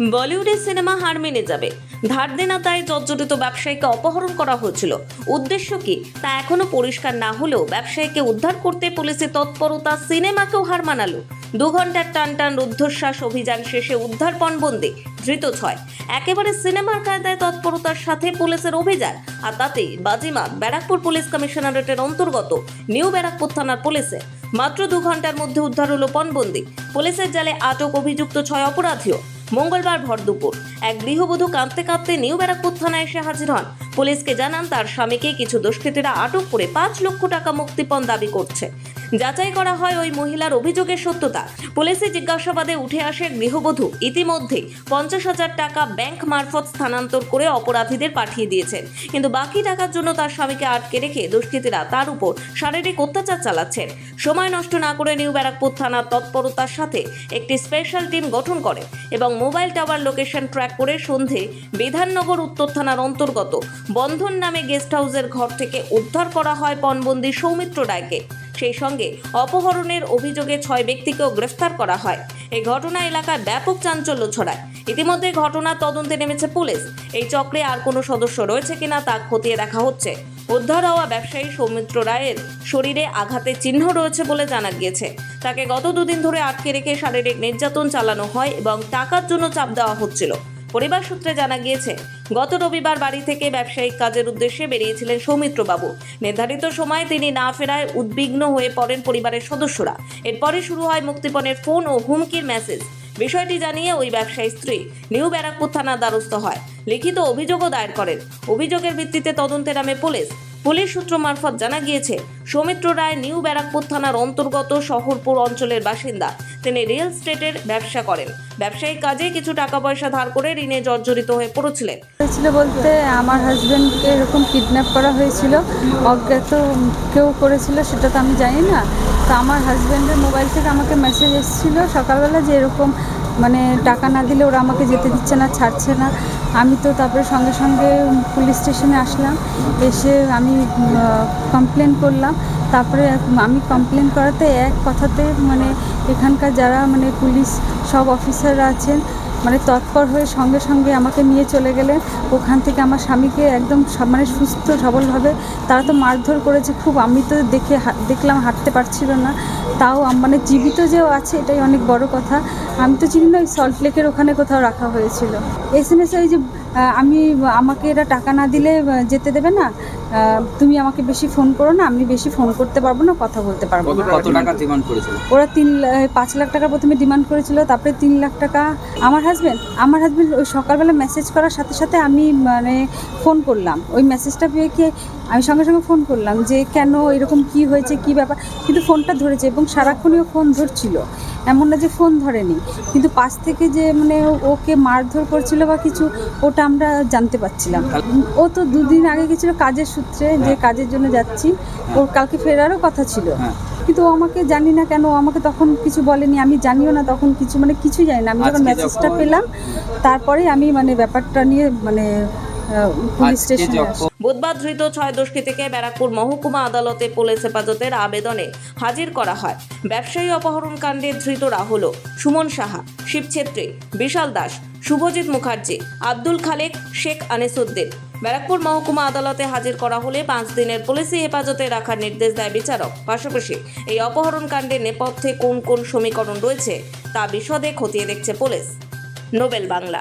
বলিউডের সিনেমা হার মেনে যাবে। ধার দেনা তাই জর্জরিত ব্যবসায়ীকে অপহরণ করা হয়েছিল। উদ্দেশ্য কি? তা এখনও পরিষ্কার না হলেও ব্যবসায়ীকে উদ্ধার করতে পুলিশের তৎপরতা সিনেমাকেও হার মানালো। দু ঘণ্টার টান টান রুদ্ধশ্বাস অভিযান শেষে উদ্ধার পণবন্দি, ধৃত ছয়। একেবারে সিনেমার কায়দায় তৎপরতার সাথে পুলিশের অভিযান, আর তাতে বাজিমাত ব্যারাকপুর পুলিশ কমিশনারেটের অন্তর্গত নিউ ব্যারাকপুর থানার পুলিশে। মাত্র দু ঘণ্টার মধ্যে উদ্ধার হলো পণবন্দি। পুলিশের জালে আটক অভিযুক্ত ছয় অপরাধীও। মঙ্গলবার ভর দুপুর। এক গৃহবধূ কাঁদতে কাঁদতে নিউ ব্যারাকপুর থানায় এসে হাজির হন। পুলিশকে জানান, তার স্বামীকে কিছু দুষ্কৃতীরা আটক করে পাঁচ লক্ষ টাকা মুক্তিপণ দাবি করছে। যাচাই করা হয় ওই মহিলার অভিযোগের সত্যতা। পুলিশে জিজ্ঞাসাবাদে উঠে আসে গৃহবধূ। ইতিমধ্যে পঞ্চাশ হাজার টাকা ব্যাংক মারফত স্থানান্তর করে অপরাধীদের পাঠিয়ে দিয়েছেন। কিন্তু বাকি টাকার জন্য তার স্বামীকে আটকে রেখে দুষ্কৃতীরা তার উপর শারীরিক অত্যাচার চালাচ্ছেন। সময় নষ্ট না করে নিউ ব্যারাকপুর থানার তৎপরতার সাথে একটি স্পেশাল টিম গঠন করে এবং মোবাইল টাওয়ার লোকেশন ট্র্যাক করে সন্ধে বিধাননগর উত্তর থানার অন্তর্গত বন্ধন নামে গেস্ট হাউসের ঘর থেকে উদ্ধার করা হয় পণবন্দি সৌমিত্র রায়কে। সেই সঙ্গে অপহরণের অভিযোগে ছয় ব্যক্তিকেও গ্রেফতার করা হয়। এই ঘটনা এলাকায় ব্যাপক চাঞ্চল্য ছড়ায়। ইতিমধ্যে ঘটনার তদন্তে নেমেছে পুলিশ। এই চক্রে আর কোনো সদস্য রয়েছে কিনা তা খতিয়ে দেখা হচ্ছে। উদ্ধার হওয়া ব্যবসায়ী সৌমিত্র রায়ের শরীরে আঘাতের চিহ্ন রয়েছে বলে জানা গিয়েছে। তাকে গত দুদিন ধরে আটকে রেখে শারীরিক নির্যাতন চালানো হয় এবং টাকার জন্য চাপ দেওয়া হচ্ছিল। পরিবার সূত্রে জানা গিয়েছে, গত রবিবার বাড়ি থেকে ব্যবসায়িক কাজের উদ্দেশ্যে বেরিয়েছিলেন সৌমিত্রবাবু। নির্ধারিত সময় তিনি না ফেরায় উদ্বিগ্ন হয়ে পড়েন পরিবারের সদস্যরা। এরপরে শুরু হয় মুক্তিপণের ফোন ও হুমকির মেসেজ। বিষয়টি জানিয়ে ওই ব্যবসায়ী স্ত্রী নিউ ব্যারাকপুর থানার দ্বারস্থ হয়। লিখিত অভিযোগও দায়ের করেন। অভিযোগের ভিত্তিতে তদন্তের নামে পুলিশ। পুলিশ সূত্র মারফত জানা গিয়েছে, সৌমিত্র রায় নিউ ব্যারাকপুর থানার অন্তর্গত শহরপুর অঞ্চলের বাসিন্দা। তিনি রিয়েল স্টেটের ব্যবসা করেন। ব্যবসায়িক কাজে কিছু টাকা পয়সা ধার করে ঋণে জর্জরিত হয়ে পড়েছিলেন। হয়েছিল বলতে আমার হাজব্যান্ডকে এরকম কিডন্যাপ করা হয়েছিল। অজ্ঞাত কেউ করেছিল সেটা তো আমি জানি না। তো আমার হাজব্যান্ডের মোবাইল থেকে আমাকে মেসেজ এসেছিল সকালবেলা যে এরকম মানে টাকা না দিলে ওরা আমাকে যেতে দিচ্ছে না, ছাড়ছে না। আমি তো তারপরে সঙ্গে সঙ্গে পুলিশ স্টেশনে আসলাম, এসে আমি কমপ্লেন করলাম। তারপরে আমি কমপ্লেন করাতে এক কথাতে মানে এখানকার যারা মানে পুলিশ সব অফিসাররা আছেন মানে তৎপর হয়ে সঙ্গে সঙ্গে আমাকে নিয়ে চলে গেলেন। ওখান থেকে আমার স্বামীকে একদম মানে সুস্থ, সবলভাবে তারা তো মারধর করেছে, খুব আমি তো দেখে দেখলাম হাঁটতে পারছিল না। তাও মানে জীবিত যেও আছে, এটাই অনেক বড় কথা। আমি তো চিনি না, ওই সল্ট লেকের ওখানে কোথাও রাখা হয়েছিল। এস এম এস ওই যে আমি আমাকে এরা টাকা না দিলে যেতে দেবে না? তুমি আমাকে বেশি ফোন করো না আমি বেশি ফোন করতে পারব না কথা বলতে পারব না। কত টাকা ডিমান্ড করেছিল? ওরা তিন পাঁচ লাখ টাকা প্রথমে ডিমান্ড করেছিল তারপরে তিন লাখ টাকা। আমার হাজব্যান্ড আমার হাজব্যান্ড ওই সকালবেলা মেসেজ করার সাথে সাথে আমি মানে ফোন করলাম। ওই মেসেজটা পেয়ে কি আমি সঙ্গে সঙ্গে ফোন করলাম যে কেন এরকম কি হয়েছে কি ব্যাপার? কিন্তু ফোনটা ধরেছে এবং সারাক্ষণই ও ফোন ধরছিল। এমন না যে ফোন ধরেনি। কিন্তু পাশ থেকে যে মানে ওকে মারধর করছিল বা কিছু ওটা আমরা জানতে পারছিলাম। ও তো দুদিন আগে গেছিল কাজের সূত্রে যে কাজের জন্য যাচ্ছি ওর কালকে ফেরারও কথা ছিল। হ্যাঁ। কিন্তু ও আমাকে জানি না কেন আমাকে তখন কিছু বলেনি আমি জানিও না তখন কিছু মানে কিছুই জানি না। আমি যখন মেসেজটা পেলাম তারপরে আমি মানে ব্যাপারটা নিয়ে মানে পুলিশ স্টেশনে বুধবার ধৃত ছয় দুষ্কৃতীকে ব্যারাকপুর মহকুমা আদালতে পুলিশ হেফাজতের আবেদনে হাজির করা হয়। ব্যবসায়ী অপহরণ কাণ্ডে ধৃতরা হল সুমন সাহা শিবছেত্রী বিশাল দাস শুভজিৎ মুখার্জি আব্দুল খালেক শেখ আনিসুদ্দিন। ব্যারাকপুর মহকুমা আদালতে হাজির করা হলে পাঁচ দিনের পুলিশি হেফাজতে রাখার নির্দেশ দেয় বিচারক। পাশাপাশি এই অপহরণ কাণ্ডের নেপথ্যে কোন কোন সমীকরণ রয়েছে তা বিশদে খতিয়ে দেখছে পুলিশ। নোবেল বাংলা।